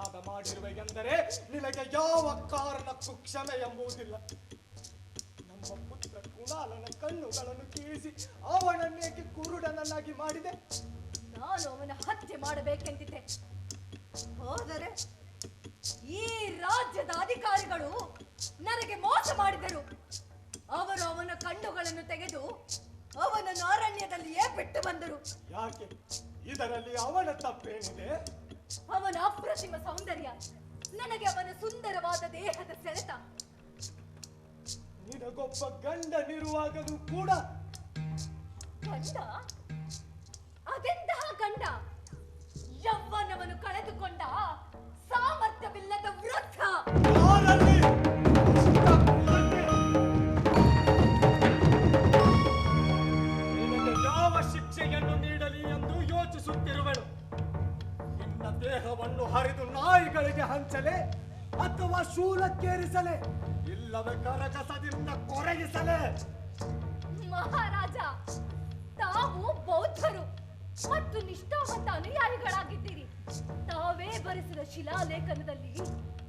ಅಪರಾಧ ಮಾಡಿರುವ ಎಂದರೆ ನಿನಗೆ ಯಾವ ಕಾರಣಕ್ಕೂ ಕ್ಷಮೆ ಎಂಬುದಿಲ್ಲ. ನಮ್ಮ ಪುತ್ರ ಕುಣಾಲನ ಕಣ್ಣುಗಳನ್ನು ಕೀಳಿಸಿ ಅವನನ್ನೇಕೆ ಕುರುಡನನ್ನಾಗಿ ಮಾಡಿದೆ? ನಾನು ಅವನ ಹತ್ಯೆ ಮಾಡಬೇಕೆಂದಿದ್ದೆ. ಹೋದರೆ ಈ ರಾಜ್ಯದ ಅಧಿಕಾರಿಗಳು ನನಗೆ ಮೋಸ ಮಾಡಿದರು. ಅವರು ಅವನ ಕಣ್ಣುಗಳನ್ನು ತೆಗೆದು ಅವನನ್ನು ಅರಣ್ಯದಲ್ಲಿಯೇ ಬಿಟ್ಟು ಬಂದರು. ಯಾಕೆ? ಇದರಲ್ಲಿ ಅವನ ತಪ್ಪೇನಿದೆ? ಅವನ ಅಪ್ರತಿಮ ಸೌಂದರ್ಯ. ನನಗೆ ಅವನ ಸುಂದರವಾದ ದೇಹದ ಸೆಳೆತ. ನಿನಗೊಬ್ಬ ಗಂಡನಿರುವಾಗಲೂ ಕೂಡ ಗಂಡ? ಅದೆಂತಹ ಗಂಡ? ಯವ್ವನವನು ಕಳೆದುಕೊಂಡ ಸಾಮರ್ಥ್ಯವಿಲ್ಲದ ವೃದ್ಧ. ಮತ್ತು ನಿಷ್ಠಾವಂತ ಅನುಯಾಯಿಗಳಾಗಿದ್ದೀರಿ. ತಾವೇ ಬರೆಸಿದ ಶಿಲಾಲೇಖನದಲ್ಲಿ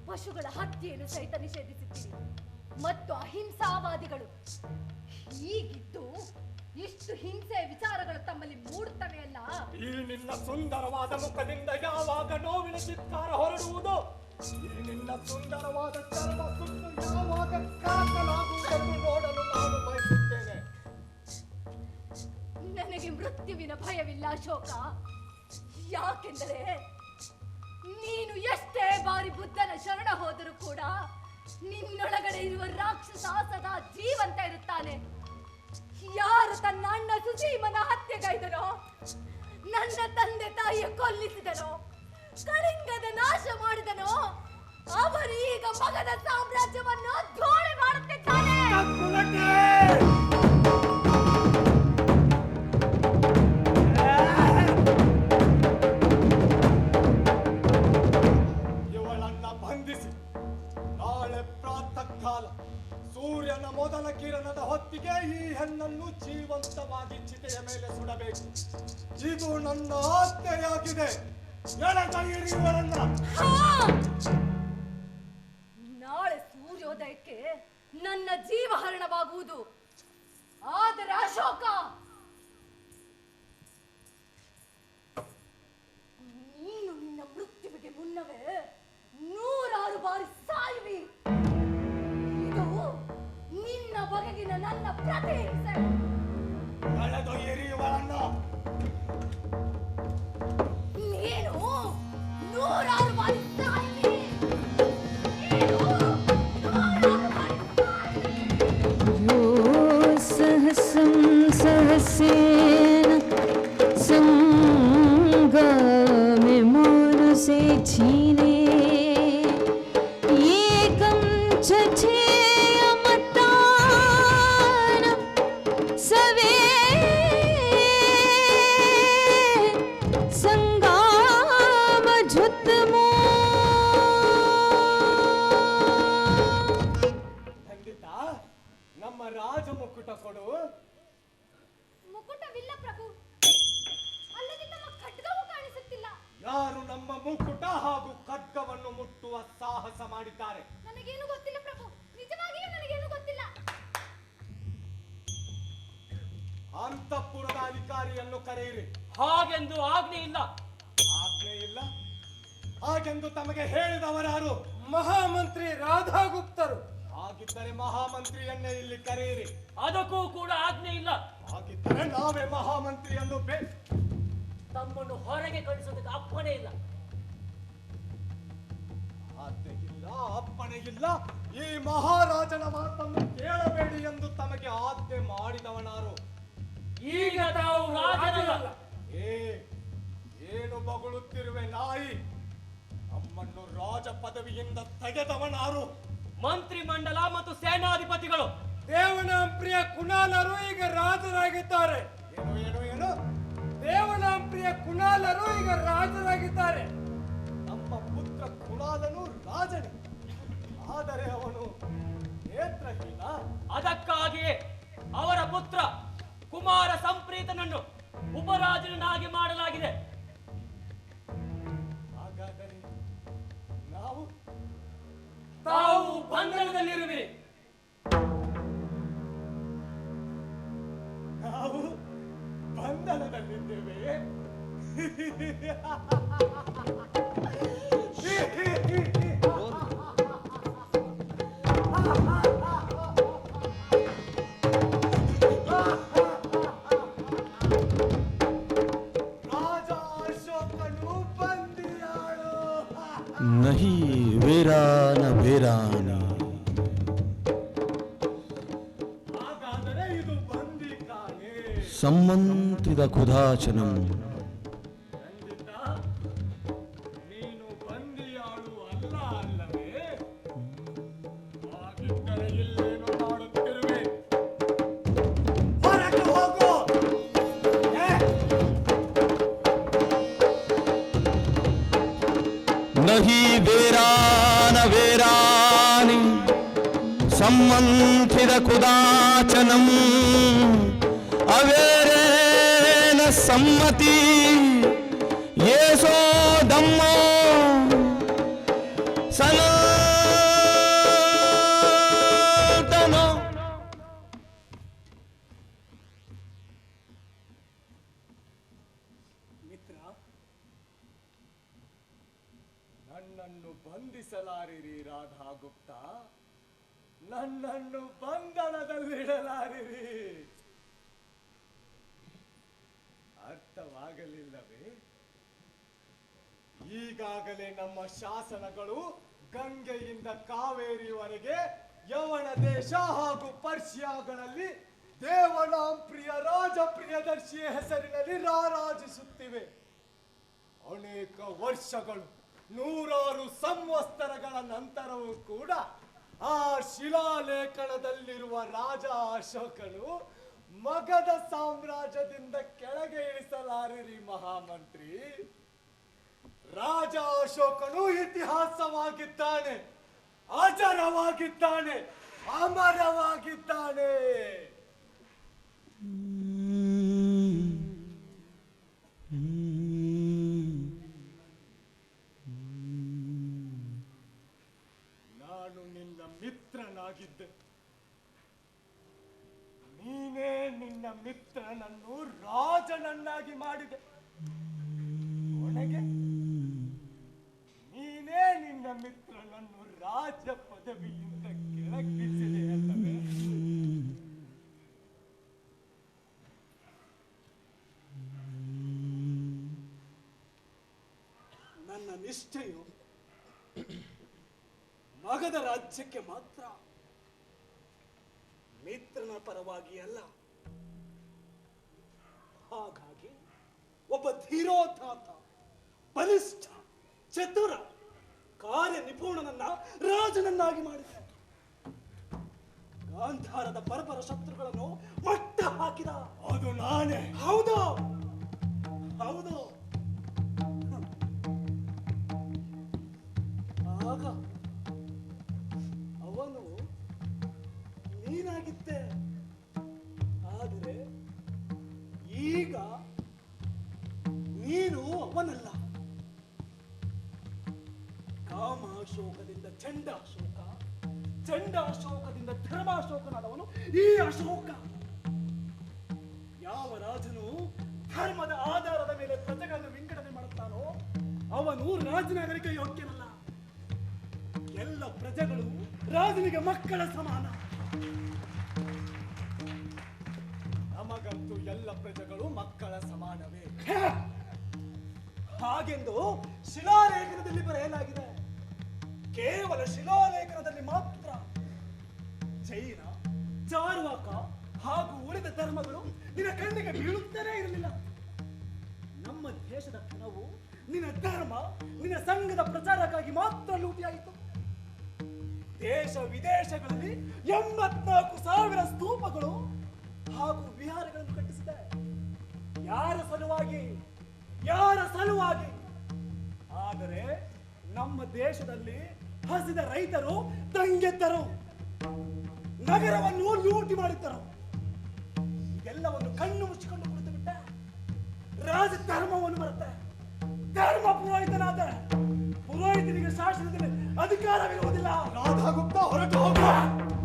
ಪಶುಗಳ ಹತ್ಯೆಯನ್ನು ಸಹಿತ ನಿಷೇಧಿಸಿದ್ದೀರಿ. ಮತ್ತು ಅಹಿಂಸಾವಾದಿಗಳು ಹೀಗಿದ್ದು ಇಷ್ಟು ಹಿಂಸೆ ವಿಚಾರಗಳು ತಮ್ಮಲ್ಲಿ ಮೂಡುತ್ತವೆಯಲ್ಲ ಈ ನಿನ್ನ ಸುಂದರವಾದ ಮುಖದಿಂದ ಯಾವಾಗ ನೋವಿನ ಚಿತ್ಕಾರ ಹೊರಡುವುದು? ಈ ನಿನ್ನ ಸುಂದರವಾದ ಚರ್ಮ ಸುಟ್ಟು ಯಾವಾಗ ಕಾಕಲಾಗುವುದನ್ನು ನೋಡಲು ನಾನು ಬಯಸುತ್ತೇನೆ. ನನಗೆ ಮೃತ್ಯುವಿನ ಭಯವಿಲ್ಲ ಅಶೋಕ. ಯಾಕೆಂದರೆ ನೀನು ಎಷ್ಟೇ ಬಾರಿ ಬುದ್ಧನ ಶರಣ ಹೋದರೂ ಕೂಡ ನಿನ್ನೊಳಗಡೆ ಇರುವ ರಾಕ್ಷಸ ಸದಾ ಜೀವಂತ ಇರುತ್ತಾನೆ. ಯಾರು ತನ್ನ ಅಣ್ಣ ಸುಸೀಮನ ಹತ್ಯೆಗೈದನೋ ನನ್ನ ತಂದೆ ತಾಯಿಯ ಕೊಲ್ಲಿಸಿದನೋ ಕಳಿಂಗದ ನಾಶ ಮಾಡಿದನೋ ಅವರು ಈಗ ಮಗದ ಸಾಮ್ರಾಜ್ಯವನ್ನು ಧೋಳೆ ಮಾಡುತ್ತಿದ್ದಾನೆ ಸೂರ್ಯನ ಮೊದಲ ಕಿರಣದ ಹೊತ್ತಿಗೆ ಈ ಹೆಣ್ಣನ್ನು ಜೀವಂತವಾಗಿ ಚಿತೆಯ ಮೇಲೆ ಸುಡಬೇಕು. ಇದು ನನ್ನ ಎಳೆದೊಯ್ಯಿರಿ ನಾಳೆ ಸೂರ್ಯೋದಯಕ್ಕೆ ನನ್ನ ಜೀವಹರಣವಾಗುವುದು. ತಮ್ಮನ್ನು ಹೊರಗೆ ಕಳಿಸೋದಕ್ಕೆ ಅಪ್ಪಣೆ ಇಲ್ಲ. ಇಲ್ಲ ಅಪ್ಪಣೆ ಇಲ್ಲ. ಈ ಮಹಾರಾಜನ ಮಾತನ್ನು ಕೇಳಬೇಡಿ ಎಂದು ತಮಗೆ ಆಜ್ಞೆ ಮಾಡಿದವನಾರು. ಈಗ ತಾವು ರಾಜನಲ್ಲ. ಏ ಏನು ಬಗಳುತ್ತಿರುವೆ ನಾಯಿ? ನಮ್ಮನ್ನು ರಾಜ ಪದವಿಯಿಂದ ತೆಗೆದವನಾರು. ಮಂತ್ರಿ ಮಂಡಲ ಮತ್ತು ಸೇನಾಧಿಪತಿಗಳು. ದೇವನ ದೇವನಾಂಪ್ರಿಯ ಕುಣಾಲರು ಈಗ ರಾಜರಾಗಿದ್ದಾರೆ. ಏನು ಏನು ಏನು? ದೇವನಾಂಪ್ರಿಯ ಕುಣಾಲರು ಈಗ ರಾಜರಾಗಿದ್ದಾರೆ. ನಮ್ಮ ಪುತ್ರ ಕುಣಾಲನು ರಾಜನೇ. ಆದರೆ ಅವನು ನೇತ್ರಹೀನ. ಅದಕ್ಕಾಗಿಯೇ ಅವರ ಪುತ್ರ ಕುಮಾರ ಸಂಪ್ರೀತನನ್ನು ಉಪರಾಜನಾಗಿ ಮಾಡಲಾಗಿದೆ. ಹಾಗಾದರೆ ನಾವು ತಾವು ಬಂಧನದಲ್ಲಿರುವೆ ವಚನಂ. ಸಂಬಂಧಿತ ಕುದಾಚನಂ. ಅವೇ ಸಮ್ಮತಿ. ಏಸೋದಮ್ಮ ಸನಾತನ. ಮಿತ್ರ ನನ್ನನ್ನು ಬಂಧಿಸಲಾರಿರಿ ರಾಧಾ ಗುಪ್ತ ನನ್ನನ್ನು ಬಂಧನದಲ್ಲಿಡಲಾರಿರಿ. ಅರ್ಥವಾಗಲಿಲ್ಲವೇ ಈಗಾಗಲೇ ನಮ್ಮ ಶಾಸನಗಳು ಗಂಗೆಯಿಂದ ಕಾವೇರಿವರೆಗೆ ಯವನ ದೇಶ ಹಾಗೂ ಪರ್ಷಿಯಾಗಳಲ್ಲಿ ದೇವನಾಂಪ್ರಿಯ ರಾಜ ಪ್ರಿಯದರ್ಶಿಯ ಹೆಸರಿನಲ್ಲಿ ರಾರಾಜಿಸುತ್ತಿವೆ. ಅನೇಕ ವರ್ಷಗಳು, ನೂರಾರು ಸಂವತ್ಸರಗಳ ನಂತರವೂ ಕೂಡ ಆ ಶಿಲಾಲೇಖನದಲ್ಲಿರುವ ರಾಜ ಅಶೋಕನು ಮಗಧ ಸಾಮ್ರಾಜ್ಯದಿಂದ ಕೆಳಗೆ ಇಳಿಸಲಾರಿರಿ ಮಹಾಮಂತ್ರಿ. ರಾಜ ಅಶೋಕನು ಇತಿಹಾಸವಾಗಿದ್ದಾನೆ ಆಚಾರವಾಗಿದ್ದಾನೆ ಅಮರವಾಗಿದ್ದಾನೆ. ನಾನು ನಿನ್ನ ಮಿತ್ರನಾಗಿದ್ದೆ ನೀನೇ ನಿನ್ನ ಮಿತ್ರನನ್ನು ರಾಜನನ್ನಾಗಿ ಮಾಡಿದೆ. ಕೊನೆಗೆ ನೀನೇ ನಿನ್ನ ಮಿತ್ರನನ್ನು ರಾಜ ಪದವಿಯಿಂದ ಕೆಳಗಿಳಿಸಿದೆ ಅಲ್ಲವೇ? ನನ್ನ ನಿಷ್ಠೆಯು ಮಗದ ರಾಜ್ಯಕ್ಕೆ ಮಾತ್ರ ಮಿತ್ರನ ಪರವಾಗಿ ಅಲ್ಲ. ಧೀರೋದಾತ ಬಲಿಷ್ಠ ಚತುರ ಕಾರ್ಯ ನಿಪುಣನನ್ನ ರಾಜನನ್ನಾಗಿ ಮಾಡಿದ. ಗಾಂಧಾರದ ಪರಪರ ಶತ್ರುಗಳನ್ನು ಮಟ್ಟ ಹಾಕಿದ ಅದು ನಾನೇ. ಹೌದು. ಹೌದು. ಈ ಅಶೋಕ. ಯಾವ ರಾಜನು ಧರ್ಮದ ಆಧಾರದ ಮೇಲೆ ಪ್ರಜೆಗಳನ್ನು ವಿಂಗಡಣೆ ಮಾಡುತ್ತಾನೋ ಅವನು ರಾಜನಾಗರಿಕೆ ಯೋಗ್ಯನಲ್ಲ. ಎಲ್ಲ ಪ್ರಜೆಗಳು ರಾಜನಿಗೆ ಮಕ್ಕಳ ಸಮಾನ. ನಮಗಂತೂ ಎಲ್ಲ ಪ್ರಜೆಗಳು ಮಕ್ಕಳ ಸಮಾನವೇ! ಹಾಗೆಂದು ಶಿಲಾಲೇಖನದಲ್ಲಿ ಬರೆಯಲಾಗಿದೆ. ಕೇವಲ ಶಿಲಾಲೇಖನದಲ್ಲಿ ಮಾತ್ರ. ಜೈನ ಚಾರ್ವಾಕ ಹಾಗೂ ಉಳಿದ ಧರ್ಮಗಳು ನಿನ್ನ ಕಣ್ಣಿಗೆ ಬೀಳುತ್ತಲೇ ಇರಲಿಲ್ಲ. ನಮ್ಮ ದೇಶದ ಹಣವು ನಿನ್ನ ಧರ್ಮ, ನಿನ್ನ ಸಂಘದ ಪ್ರಚಾರಕ್ಕಾಗಿ ಮಾತ್ರ ಲೂಟಿಯಾಯಿತು. ದೇಶ ವಿದೇಶಗಳಲ್ಲಿ ಎಂಬತ್ನಾಲ್ಕು ಸಾವಿರ ಸ್ತೂಪಗಳು ಹಾಗೂ ವಿಹಾರಗಳನ್ನು ಕಟ್ಟಿಸಿದೆ. ಯಾರ ಸಲುವಾಗಿ? ಯಾರ ಸಲುವಾಗಿ? ಆದರೆ ನಮ್ಮ ದೇಶದಲ್ಲಿ ಹಸಿದ ರೈತರು ದಂಗೆದ್ದರು. ನಗರವನ್ನು ಲೂಟಿ ಮಾಡಿದ್ದರು. ಎಲ್ಲವನ್ನು ಕಣ್ಣು ಮುಚ್ಚಿಕೊಂಡು ಕುಳಿತು ಬಿಟ್ಟ. ರಾಜ ಧರ್ಮವನ್ನು ಬರುತ್ತೆ ಧರ್ಮ ಪುರೋಹಿತನಾದ. ಪುರೋಹಿತನಿಗೆ ಶಾಸನದಲ್ಲಿ ಅಧಿಕಾರವಿರುವುದಿಲ್ಲ. ರಾಧಾಗುಪ್ತ ಹೊರಟು ಹೋಗು.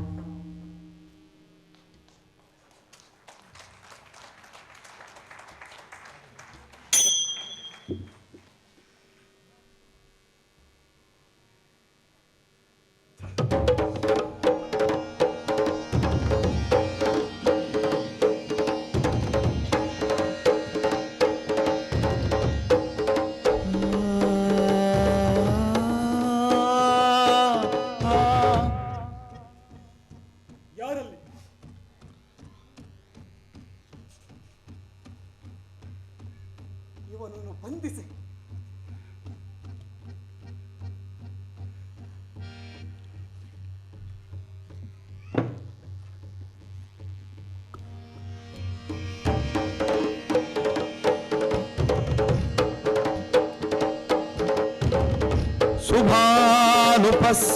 శుభానుపస్స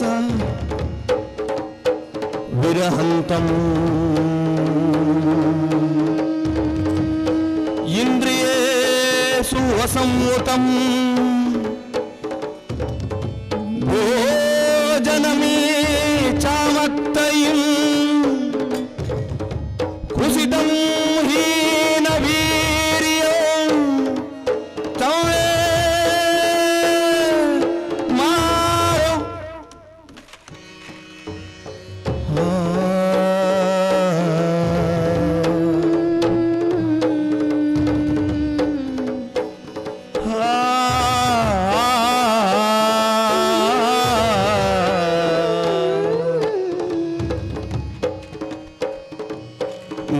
విరహంతం. ఇంద్రియేషు వసంయుతం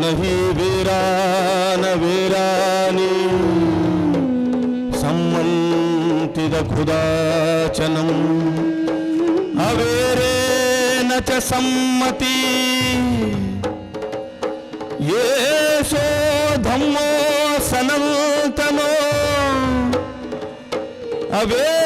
नहीं वीरा न वीरानि सम्मन्तिदखुदाचनम् अवेरेण च सम्मति হবে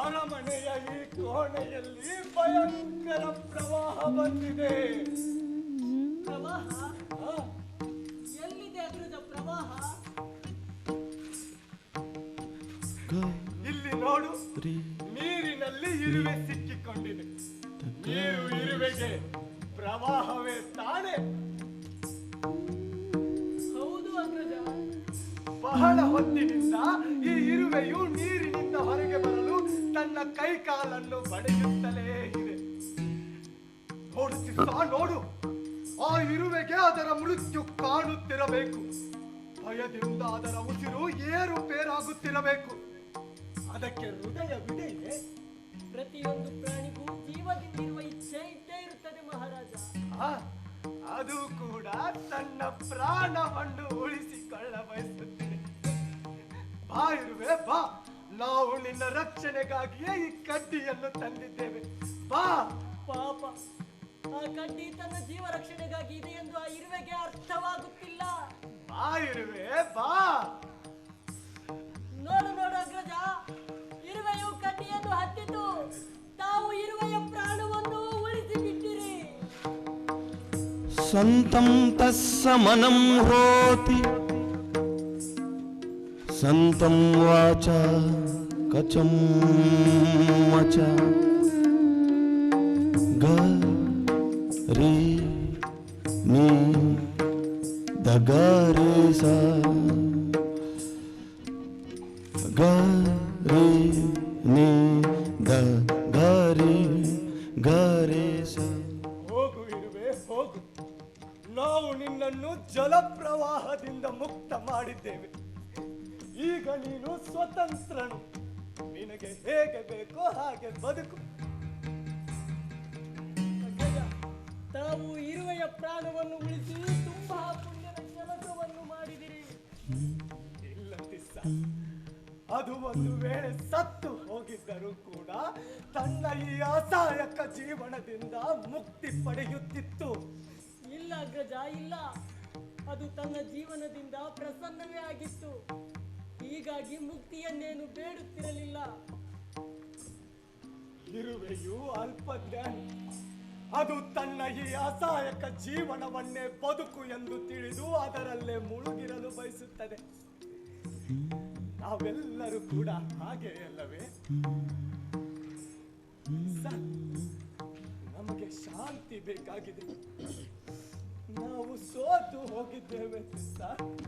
ಅರಮನೆಯ ಈ ಕೋಣೆಯಲ್ಲಿ ಭಯಂಕರ ಪ್ರವಾಹ ಬಂದಿದೆ ಪ್ರವಾಹ ಎಲ್ಲಿದೆ ಅದರದ ಪ್ರವಾಹ ಇಲ್ಲಿ ನೋಡು ನೀರಿನಲ್ಲಿ ಇರುವೆ ಸಿಕ್ಕಿಕೊಂಡಿದೆ. ನೀರು ಇರುವೆಗೆ ಪ್ರವಾಹವೇ ತಾನೆ ಕೈ ಕಾಲನ್ನು ಬಡಿಯುತ್ತಲೇ ಇದೆ. ನೋಡು ತಿಸ್ಸ ನೋಡು. ಆ ಇರುವೆಗೆ ಅದರ ಮೃತ್ಯು ಕಾಣುತ್ತಿರಬೇಕು. ಭಯದಿಂದ ಅದರ ಉಸಿರು ಏರುಪೇರಾಗುತ್ತಿರಬೇಕು. ಅದಕ್ಕೆ ಹೃದಯವಿದೆಯೇ ಪ್ರತಿಯೊಂದು ಪ್ರಾಣಿಗೂ ಜೀವದಿಂದಿರುವ ಇಚ್ಛೆ ಇದ್ದೇ ಇರುತ್ತದೆ ಮಹಾರಾಜ. ಅದು ಕೂಡ ತನ್ನ ಪ್ರಾಣವನ್ನು ಉಳಿಸಿಕೊಳ್ಳ ಬಯಸುತ್ತೆ ಬಾ ಇರುವೆ, ಬಾ. ನಾವು ನಿನ್ನ ರಕ್ಷಣೆಗಾಗಿಯೇ ಈ ಕಡ್ಡಿಯನ್ನು ತಂದಿದ್ದೇವೆ. ಬಾ. ಪಾಪ ಆ ಕಡ್ಡಿ ತನ್ನ ಜೀವ ರಕ್ಷಣೆಗಾಗಿ ಇದೆ ಎಂದು ಆ ಇರುವೆಗೆ ಅರ್ಥವಾಗುತ್ತಿಲ್ಲ. ಬಾ ಇರುವೆ ಬಾ. ನೋಡು ನೋಡು ಅಗ್ರಜ ಇರುವೆಯು ಕಡ್ಡಿಯನ್ನು ಹತ್ತಿತು. ತಾವು ಇರುವೆಯ ಪ್ರಾಣವನ್ನು ಉಳಿಸಿ ಬಿಟ್ಟಿರಿ ಸಂತಂ ತಸ್ಸ ಮನಂ ಹೋತಿ सन्तं वाचा कचं वच ग रे नि दगरे सा ग रे नि द गरे गरे सा ಹೋಗು ಇರುವೆ ಹೋಗು ನಾವು ನಿನ್ನನ್ನು ಜಲಪ್ರವಾಹದಿಂದ ಮುಕ್ತ ಮಾಡಿದ್ದೇವೆ ನೀನು ಸ್ವತಂತ್ರನು. ನಿನಗೆ ಹೇಗೆ ಬೇಕೋ ಹಾಗೆ ಬದುಕು. ತಾವು ಇರುವೆಯ ಪ್ರಾಣವನ್ನು ಉಳಿಸಿ ತುಂಬಾ ಪುಣ್ಯದ ಕೆಲಸವನ್ನು ಮಾಡಿದಿರಿ. ಇಲ್ಲ ಅದು ಒಂದು ವೇಳೆ ಸತ್ತು ಹೋಗಿದ್ದರೂ ಕೂಡ ತನ್ನ ಈ ಅಸಹಾಯಕ ಜೀವನದಿಂದ ಮುಕ್ತಿ ಪಡೆಯುತ್ತಿತ್ತು. ಇಲ್ಲ, ಗಜ, ಇಲ್ಲ. ಅದು ತನ್ನ ಜೀವನದಿಂದ ಪ್ರಸನ್ನವೇ ಆಗಿತ್ತು. ಹೀಗಾಗಿ ಮುಕ್ತಿಯನ್ನೇನು ಬೇಡುತ್ತಿರಲಿಲ್ಲ. ಇರುವೆಯು ಅಲ್ಪ ಅದು ತನ್ನ ಈ ಅಸಹಾಯಕ ಜೀವನವನ್ನೇ ಬದುಕು ಎಂದು ತಿಳಿದು ಅದರಲ್ಲೇ ಮುಳುಗಿರಲು ಬಯಸುತ್ತದೆ. ನಾವೆಲ್ಲರೂ ಕೂಡ ಹಾಗೆ ಅಲ್ಲವೇ? ನಮಗೆ ಶಾಂತಿ ಬೇಕಾಗಿದೆ. ನಾವು ಸೋತು ಹೋಗಿದ್ದೇವೆ ಸರ್.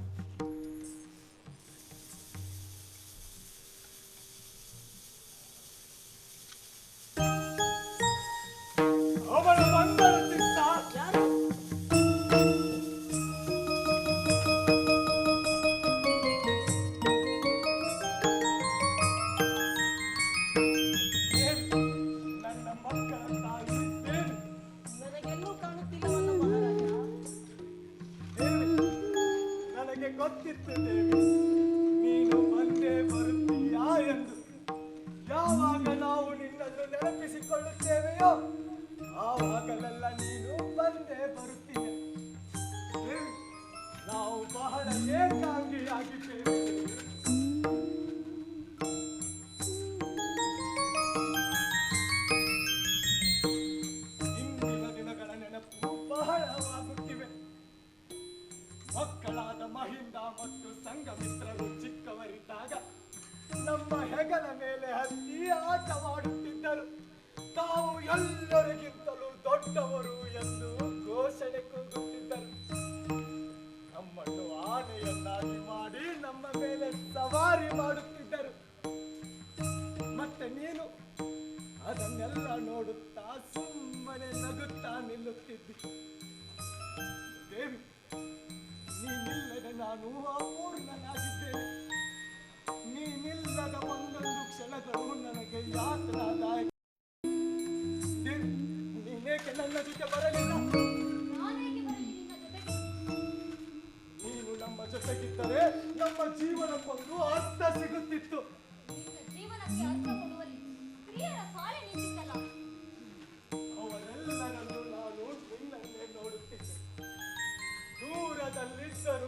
ದೊಡ್ಡವರು ಎಂದು ಘೋಷಣೆ ಕೂಗುತ್ತಿದ್ದರು. ನಮ್ಮನ್ನು ಆನೆಯನ್ನಾಗಿ ಮಾಡಿ ನಮ್ಮ ಮೇಲೆ ಸವಾರಿ ಮಾಡುತ್ತಿದ್ದರು. ಮತ್ತೆ ನೀನು ಅದನ್ನೆಲ್ಲ ನೋಡುತ್ತಾ ಸುಮ್ಮನೆ ನಗುತ್ತಾ ನಿಲ್ಲುತ್ತಿದ್ದಿ. ದೇವಿ, ನೀನಿಲ್ಲದೆ ನಾನು ಅಪೂರ್ಣನಾಗಿದ್ದೇನೆ. ನೀನಿಲ್ಲದ ಒಂದೊಂದು ಕ್ಷಣಗಳು ನನಗೆ ಯಾತನಾದಾಯಕ ನೀನೇಕೆ ಬರಲಿಲ್ಲ. ನೀನು ನಮ್ಮ ಜೊತೆಗಿದ್ದರೆ ನಮ್ಮ ಜೀವನಕ್ಕೊಂದು ಅರ್ಥ ಸಿಗುತ್ತಿತ್ತು. ಅವರೆಲ್ಲರನ್ನು ನಾನು ನೋಡುತ್ತಿದ್ದೆ. ದೂರದಲ್ಲಿದ್ದರೂ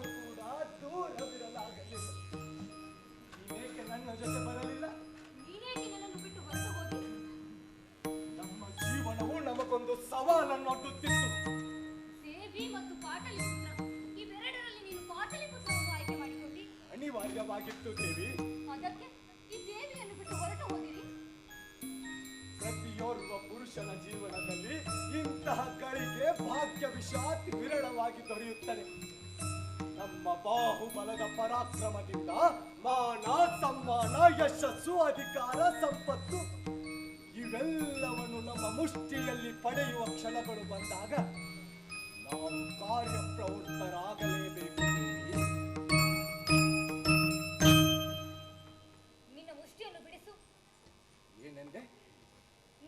ಪುರುಷನ ಜೀವನದಲ್ಲಿ ಇಂತಹ ಗಳಿಗೆ ಭಾಗ್ಯ ವಿಷಾತ್ ವಿರಳವಾಗಿ ದೊರೆಯುತ್ತದೆ. ನಮ್ಮ ಬಾಹುಬಲದ ಪರಾಕ್ರಮದಿಂದ ಮಾನ ಸಮ್ಮಾನ ಯಶಸ್ಸು ಅಧಿಕಾರ ಸಂಪತ್ತು ಇವೆಲ್ಲವನ್ನು ನಮ್ಮ ಮುಷ್ಟಿಯಲ್ಲಿ ಪಡೆಯುವ ಕ್ಷಣಗಳು ಬಂದಾಗ ನಾವು ಕಾರ್ಯಪ್ರವೃತ್ತರಾಗಲೇಬೇಕು. ಪ್ರೌತ್ಪರಾಗಲೇಬೇಕು ನಿನ್ನ ಮುಷ್ಟಿಯನ್ನು ಬಿಡಿಸು. ಏನೆಂದೆ?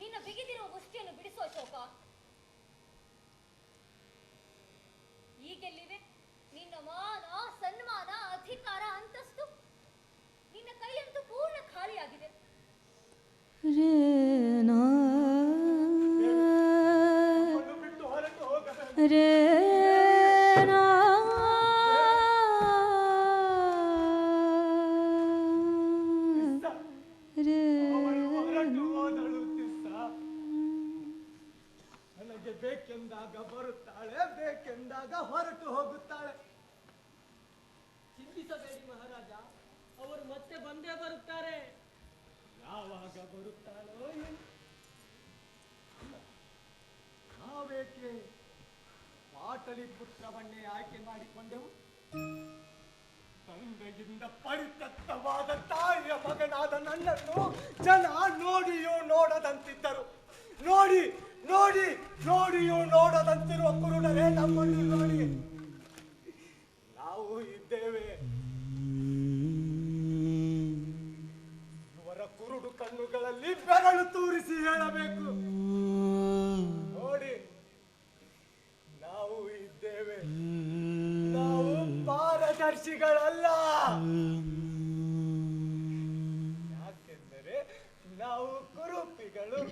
ನಿನ್ನ ಬಿಗಿದಿರುವ ಮುಷ್ಟಿಯನ್ನು ಬಿಡಿಸುವ ಅಶೋಕ ಈಗೆಲ್ಲಿವೆ ನಿನ್ನ ಮಾನ ಸನ್ಮಾನ ಅಧಿಕಾರ ಅಂತಸ್ತು. ನಿನ್ನ ಕೈಯಂತೂ ಪೂರ್ಣ ಖಾಲಿಯಾಗಿದೆ. ರೇನಾ ನಾವೇಕೆ ಪಾಟಲಿಪುತ್ರವನ್ನೇ ಆಯ್ಕೆ ಮಾಡಿಕೊಂಡೆವು. ತಂದೆಯಿಂದ ಪರಿತತ್ತವಾದ ತಾಯಿಯ ಮಗನಾದ ನನ್ನನ್ನು ಜನ ನೋಡಿಯೂ ನೋಡದಂತಿದ್ದರು. ನೋಡಿ ನೋಡಿ, ನೋಡಿಯೂ ನೋಡದಂತಿರುವ ಕುರುಡರೇ ನಮ್ಮನ್ನು ನೋಡಿ. ನಾವು ಇದ್ದೇವೆ. ಇವರ ಕುರುಡು ಕಣ್ಣುಗಳಲ್ಲಿ ಬೆರಳು ತೂರಿಸಿ ಹೇಳಬೇಕು. ಪಾರದರ್ಶಿಗಳಲ್ಲ ಯಾಕೆಂದರೆ ನಾವು ಕುರುಪಿಗಳು.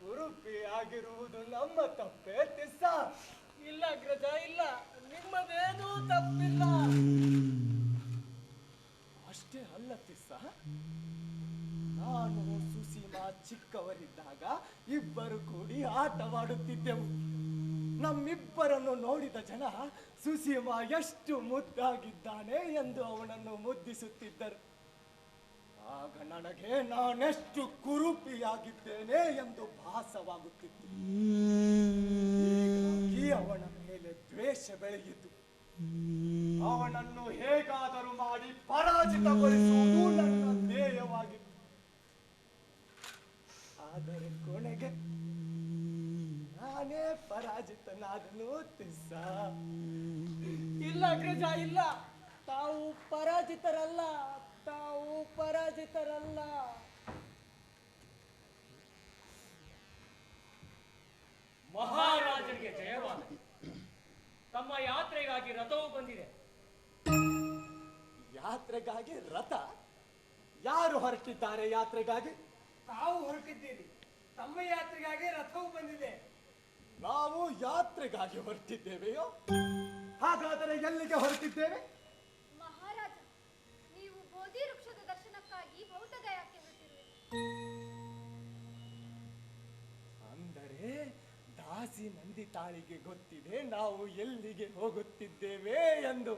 ಕುರುಪಿ ಆಗಿರುವುದು ನಮ್ಮ ತಪ್ಪೇ ತಿಸ್ಸ. ಇಲ್ಲ ಗ್ರಜ, ಇಲ್ಲ. ನಿಮ್ಮದೇನೂ ತಪ್ಪಿಲ್ಲ. ಅಷ್ಟೇ ಅಲ್ಲ ತಿಸ್ಸ. ನಾನು ಸುಸೀಮಾ ಚಿಕ್ಕವರಿದ್ದಾಗ ಇಬ್ಬರು ಕೂಡಿ ಆಟವಾಡುತ್ತಿದ್ದೆವು. ನಮ್ಮಿಬ್ಬರನ್ನು ನೋಡಿದ ಜನ, ಸುಸೀಮ ಎಷ್ಟು ಮುದ್ದಾಗಿದ್ದಾನೆ ಎಂದು ಅವನನ್ನು ಮುದ್ದಿಸುತ್ತಿದ್ದರು. ಆಗ ನನಗೆ ನಾನೆಷ್ಟು ಕುರುಪಿಯಾಗಿದ್ದೇನೆ ಎಂದು ಭಾಸವಾಗುತ್ತಿತ್ತು. ಅವನ ಮೇಲೆ ದ್ವೇಷ ಬೆಳೆಯಿತು. ಅವನನ್ನು ಹೇಗಾದರೂ ಮಾಡಿ ಪರಾಜಿತಗೊಳಿಸುವುದು ನನ್ನ ಧ್ಯೇಯವಾಗಿತ್ತು. ಆದರೆ ಕೊನೆಗೆ ನಾನೇ ಪರಾಜಿತನಾದನು ತಿಸ್ಸ. ಇಲ್ಲ ಅಗ್ರಜ ಇಲ್ಲ. ತಾವು ಪರಾಜಿತರಲ್ಲ ತಾವು ಪರಾಜಿತರಲ್ಲ. ಮಹಾರಾಜರಿಗೆ ಜಯವಾದ. ತಮ್ಮ ಯಾತ್ರೆಗಾಗಿ ರಥವು ಬಂದಿದೆ. ಯಾತ್ರೆಗಾಗಿ ರಥ? ಯಾರು ಹೊರಟಿದ್ದಾರೆ ಯಾತ್ರೆಗಾಗಿ? ತಾವು ಹೊರಟಿದ್ದೀರಿ. ತಮ್ಮ ಯಾತ್ರೆಗಾಗಿ ರಥವು ಬಂದಿದೆ. ನಾವು ಯಾತ್ರೆಗಾಗಿ ಹೊರಟಿದ್ದೇವೆಯೋ? ಹಾಗಾದರೆ ಎಲ್ಲಿಗೆ ಹೊರಟಿದ್ದೇವೆ? ಮಹಾರಾಜ ನೀವು ಬೋಧಿ ವೃಕ್ಷದ ದರ್ಶನಕ್ಕಾಗಿ ಬೌದ್ಧಗಯಾಕ್ಕೆ ಅಂದರೆ ದಾಸಿ ನಂದಿ ತಾಳಿಗೆ ಗೊತ್ತಿದೆ ನಾವು ಎಲ್ಲಿಗೆ ಹೋಗುತ್ತಿದ್ದೇವೆ ಎಂದು.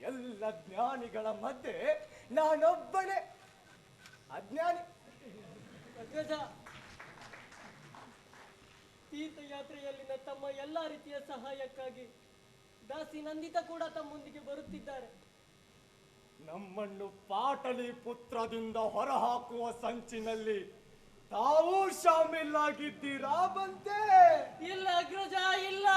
ಎಲ್ಲ ಜ್ಞಾನಿಗಳ ಮಧ್ಯೆ ನಾನೊಬ್ಬನೇ. ಅಜ್ಞಾನಿ ಅಗ್ರಜ ತೀರ್ಥಯಾತ್ರೆಯಲ್ಲಿನ ತಮ್ಮ ಎಲ್ಲ ರೀತಿಯ ಸಹಾಯಕ್ಕಾಗಿ ದಾಸಿ ನಂದಿತ ಕೂಡ ತಮ್ಮೊಂದಿಗೆ ಬರುತ್ತಿದ್ದಾರೆ. ನಮ್ಮನ್ನು ಪಾಟಲಿ ಪುತ್ರದಿಂದ ಹೊರಹಾಕುವ ಸಂಚಿನಲ್ಲಿ ತಾವೂ ಶಾಮೀಲಾಗಿದ್ದೀರಾ ಬಂತೆ? ಇಲ್ಲ ಅಗ್ರಜ ಇಲ್ಲ.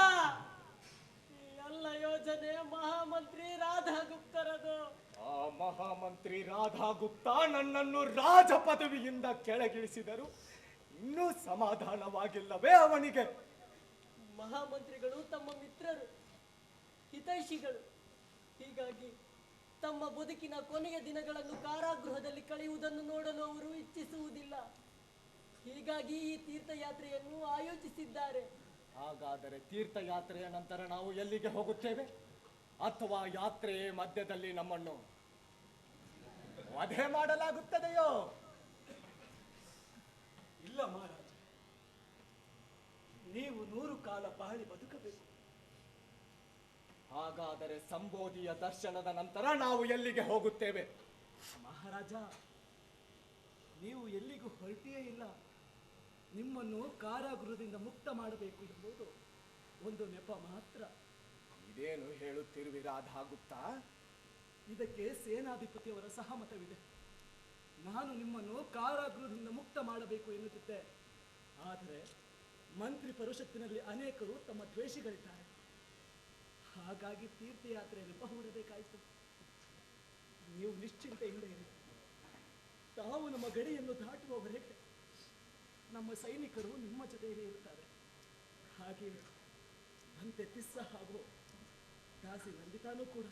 ಈ ಎಲ್ಲ ಯೋಜನೆ ಮಹಾಮಂತ್ರಿ ರಾಧಾ ಗುಪ್ತರದು ಆ ಮಹಾಮಂತ್ರಿ ರಾಧಾ ಗುಪ್ತಾ ನನ್ನನ್ನು ರಾಜ ಪದವಿಯಿಂದ ಕೆಳಗಿಳಿಸಿದರು. ಇನ್ನೂ ಸಮಾಧಾನವಾಗಿಲ್ಲವೇ ಅವನಿಗೆ? ಮಹಾಮಂತ್ರಿಗಳು ತಮ್ಮ ಮಿತ್ರರು ಹಿತೈಷಿಗಳು. ಹೀಗಾಗಿ ತಮ್ಮ ಬದುಕಿನ ಕೊನೆಯ ದಿನಗಳನ್ನು ಕಾರಾಗೃಹದಲ್ಲಿ ಕಳೆಯುವುದನ್ನು ನೋಡಲು ಅವರು ಇಚ್ಛಿಸುವುದಿಲ್ಲ. ಹೀಗಾಗಿ ಈ ತೀರ್ಥಯಾತ್ರೆಯನ್ನು ಆಯೋಜಿಸಿದ್ದಾರೆ. ಹಾಗಾದರೆ ತೀರ್ಥಯಾತ್ರೆಯ ನಂತರ ನಾವು ಎಲ್ಲಿಗೆ ಹೋಗುತ್ತೇವೆ? ಅಥವಾ ಯಾತ್ರೆ ಮಧ್ಯದಲ್ಲಿ ನಮ್ಮನ್ನು ವಧೆ ಮಾಡಲಾಗುತ್ತದೆಯೋ? ಇಲ್ಲ ಮಹಾರಾಜ. ನೀವು ನೂರು ಕಾಲ ಬಾಳಿ ಬದುಕಬೇಕು. ಹಾಗಾದರೆ ಸಂಬೋಧಿಯ ದರ್ಶನದ ನಂತರ ನಾವು ಎಲ್ಲಿಗೆ ಹೋಗುತ್ತೇವೆ? ಮಹಾರಾಜ ನೀವು ಎಲ್ಲಿಗೂ ಹೊರಟಿಯೇ ಇಲ್ಲ. ನಿಮ್ಮನ್ನು ಕಾರಾಗೃಹದಿಂದ ಮುಕ್ತ ಮಾಡಬೇಕು ಎಂಬುದು ಒಂದು ನೆಪ ಮಾತ್ರ. ಇದೇನು ಹೇಳುತ್ತಿರುವಿ ರಾಧಾ ಗುಪ್ತಾ ಇದಕ್ಕೆ ಸೇನಾಧಿಪತಿಯವರ ಸಹಮತವಿದೆ. ನಾನು ನಿಮ್ಮನ್ನು ಕಾರಾಗೃಹದಿಂದ ಮುಕ್ತ ಮಾಡಬೇಕು ಎನ್ನುತ್ತಿದ್ದೆ. ಆದರೆ ಮಂತ್ರಿ ಪರಿಷತ್ತಿನಲ್ಲಿ ಅನೇಕರು ತಮ್ಮ ದ್ವೇಷಿಗಳಿದ್ದಾರೆ. ಹಾಗಾಗಿ ತೀರ್ಥಯಾತ್ರೆಯಲ್ಲಿ ಬಹುಡಬೇಕಾಯಿತು ನೀವು ನಿಶ್ಚಿಂತೆಯಿಂದ ಇರಿ. ತಾವು ನಮ್ಮ ಗಡಿಯನ್ನು ದಾಟುವವರೆಗೆ ನಮ್ಮ ಸೈನಿಕರು ನಿಮ್ಮ ಜೊತೆಯಲ್ಲಿ ಇರುತ್ತಾರೆ. ಹಾಗೆ ಅಂತೆ ತಿಸ್ಸ ಹಾಗೂ ದಾಸಿ ನಂದಿತಾನೂ ಕೂಡ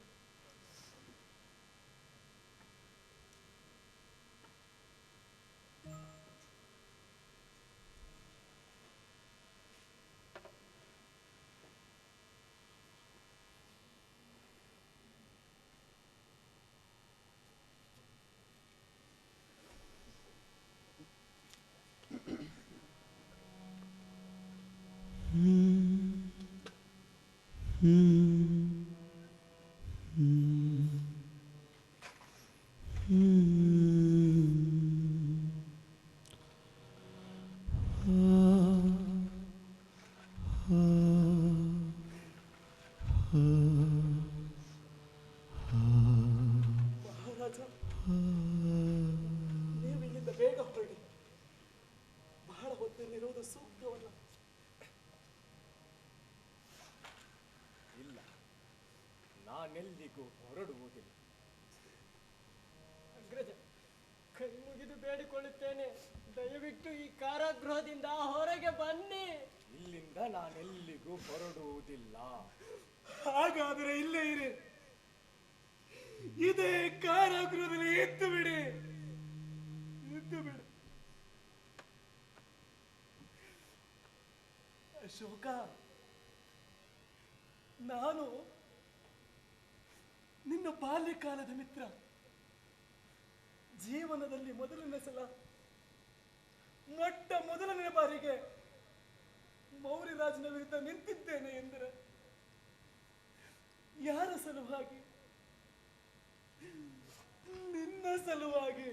ಮಹಾರಾಜ ನಾನೆಲ್ಲಿಗೂ ಹೊರಡುವುದಿಲ್ಲ. ಅಗ್ರಜ ಕೈ ಮುಗಿದು ಬೇಡಿಕೊಳ್ಳುತ್ತೇನೆ. ದಯವಿಟ್ಟು ಈ ಕಾರಾಗೃಹದಿಂದ ಹೊರಗೆ ಬನ್ನಿ. ಇಲ್ಲಿಂದ ನಾನೆಲ್ಲಿಗೂ ಹೊರಡುವುದಿಲ್ಲ. ಹಾಗಾದರೆ ಇಲ್ಲೇ ಇರಿ. ಇದೇ ಕಾರಾಗೃಹದಲ್ಲಿ ಎದ್ದು ಬಿಡಿ. ಎದ್ದು ಬಿಡಿ. ಅಶೋಕ, ನಾನು ನಿನ್ನ ಬಾಲ್ಯಕಾಲದ ಮಿತ್ರ. ಜೀವನದಲ್ಲಿ ಮೊದಲನೇ ಸಲ ಮೊಟ್ಟ ಮೊದಲನೇ ಬಾರಿಗೆ ಮೌರ್ಯರಾಜನ ವಿರುದ್ಧ ನಿಂತಿದ್ದೇನೆ ಎಂದರೆ ಯಾರ ಸಲುವಾಗಿ? ನಿನ್ನ ಸಲುವಾಗಿ,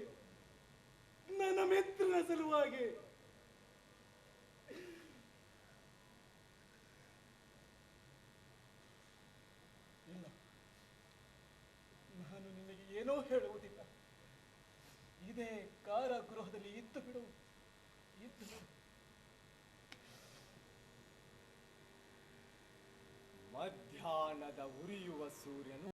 ನನ್ನ ಮಿತ್ರನ ಸಲುವಾಗಿ ಇಲ್ಲ ನಾನು ನಿನಗೆ ಏನೋ ಹೇಳುವುದಿಲ್ಲ ಇದೇ ಕಾರಾಗೃಹದಲ್ಲಿ ಇದ್ದು ಬಿಡು ಇತ್ತು ಬಿಡು. ಮಧ್ಯಾಹ್ನದ ಉರಿಯುವ ಸೂರ್ಯನು